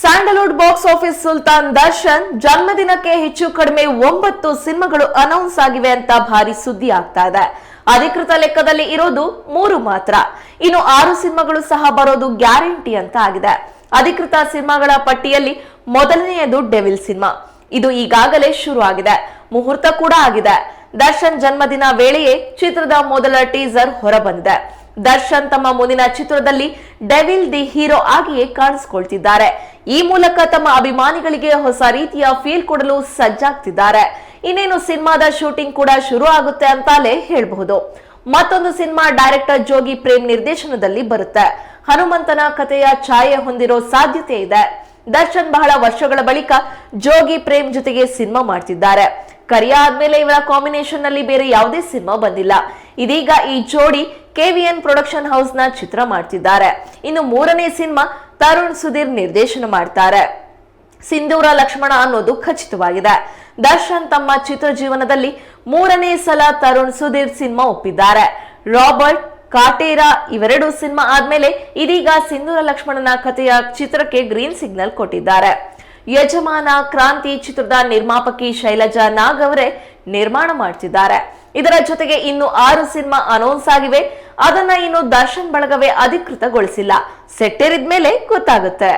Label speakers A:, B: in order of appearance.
A: Sandalwood box office Sultan Darshan ಜನ್ಮದಿನಕ್ಕೆ ಹೆಚ್ಚು ಕಡಿಮೆ ಒಂಬತ್ತು ಸಿನಿಮಾಗಳು ಅನೌನ್ಸ್ ಆಗಿವೆ ಅಂತ ಭಾರಿ ಸುದ್ದಿ ಆಗ್ತಾ ಇದೆ. ಅಧಿಕೃತ ಲೆಕ್ಕದಲ್ಲಿ ಇರೋದು ಮೂರು ಮಾತ್ರ. ಇನ್ನು ಆರು ಸಿನಿಮಾಗಳು ಸಹ ಬರೋದು ಗ್ಯಾರಂಟಿ ಅಂತ ಆಗಿದೆ. ಅಧಿಕೃತ ಸಿನಿಮಾಗಳ ಪಟ್ಟಿಯಲ್ಲಿ ಮೊದಲನೆಯದು ಡೆವಿಲ್ ಸಿನಿಮಾ. ಇದು ಈಗಾಗಲೇ ಶುರು ಆಗಿದೆ. ಮುಹೂರ್ತ ಕೂಡ ಆಗಿದೆ. ದರ್ಶನ್ ಜನ್ಮದಿನ ವೇಳೆಯೇ ಚಿತ್ರದ ಮೊದಲ ಟೀಸರ್ ಹೊರಬಂದಿದೆ. ದರ್ಶನ್ ತಮ್ಮ ಮುಂದಿನ ಚಿತ್ರದಲ್ಲಿ ಡೆವಿಲ್ ದಿ ಹೀರೋ ಆಗಿಯೇ ಕಾಣಿಸಿಕೊಳ್ತಿದ್ದಾರೆ. ಈ ಮೂಲಕ ತಮ್ಮ ಅಭಿಮಾನಿಗಳಿಗೆ ಹೊಸ ರೀತಿಯ ಫೀಲ್ ಕೊಡಲು ಸಜ್ಜಾಗ್ತಿದ್ದಾರೆ. ಇನ್ನೇನು ಸಿನಿಮಾದ ಶೂಟಿಂಗ್ ಕೂಡ ಶುರು ಆಗುತ್ತೆ ಅಂತಲೇ ಹೇಳಬಹುದು. ಮತ್ತೊಂದು ಸಿನಿಮಾ ಡೈರೆಕ್ಟರ್ ಜೋಗಿ ಪ್ರೇಮ್ ನಿರ್ದೇಶನದಲ್ಲಿ ಬರುತ್ತೆ. ಹನುಮಂತನ ಕಥೆಯ ಛಾಯೆ ಹೊಂದಿರೋ ಸಾಧ್ಯತೆ ಇದೆ. ದರ್ಶನ್ ಬಹಳ ವರ್ಷಗಳ ಬಳಿಕ ಜೋಗಿ ಪ್ರೇಮ್ ಜೊತೆಗೆ ಸಿನಿಮಾ ಮಾಡ್ತಿದ್ದಾರೆ. ಕರಿಯ ಆದ್ಮೇಲೆ ಇವರ ಕಾಂಬಿನೇಷನ್ನಲ್ಲಿ ಬೇರೆ ಯಾವುದೇ ಸಿನಿಮಾ ಬಂದಿಲ್ಲ. ಇದೀಗ ಈ ಜೋಡಿ ಕೆವಿಎನ್ ಪ್ರೊಡಕ್ಷನ್ ಹೌಸ್ನ ಚಿತ್ರ ಮಾಡ್ತಿದ್ದಾರೆ. ಇನ್ನು ಮೂರನೇ ಸಿನಿಮಾ ತರುಣ್ ಸುಧೀರ್ ನಿರ್ದೇಶನ ಮಾಡ್ತಾರೆ. ಸಿಂಧೂರ ಲಕ್ಷ್ಮಣ ಅನ್ನೋದು ಖಚಿತವಾಗಿದೆ. ದರ್ಶನ್ ತಮ್ಮ ಚಿತ್ರ ಜೀವನದಲ್ಲಿ ಮೂರನೇ ಸಲ ತರುಣ್ ಸುಧೀರ್ ಸಿನಿಮಾ ಒಪ್ಪಿದ್ದಾರೆ. ರಾಬರ್ಟ್, ಕಾಟೇರ ಇವೆರಡು ಸಿನಿಮಾ ಆದ್ಮೇಲೆ ಇದೀಗ ಸಿಂಧೂರ ಲಕ್ಷ್ಮಣನ ಕಥೆಯ ಚಿತ್ರಕ್ಕೆ ಗ್ರೀನ್ ಸಿಗ್ನಲ್ ಕೊಟ್ಟಿದ್ದಾರೆ. ಯಜಮಾನ ಕ್ರಾಂತಿ ಚಿತ್ರದ ನಿರ್ಮಾಪಕಿ ಶೈಲಜಾ ನಾಗ್ ಅವರೇ ನಿರ್ಮಾಣ ಮಾಡ್ತಿದ್ದಾರೆ. ಇದರ ಜೊತೆಗೆ ಇನ್ನು ಆರು ಸಿನಿಮಾ ಅನೌನ್ಸ್ ಆಗಿವೆ. ಅದನ್ನ ಇನ್ನು ದರ್ಶನ್ ಬಳಗವೇ ಅಧಿಕೃತಗೊಳಿಸಿಲ್ಲ. ಸೆಟ್ಟೇರಿದ್ಮೇಲೆ ಗೊತ್ತಾಗುತ್ತೆ.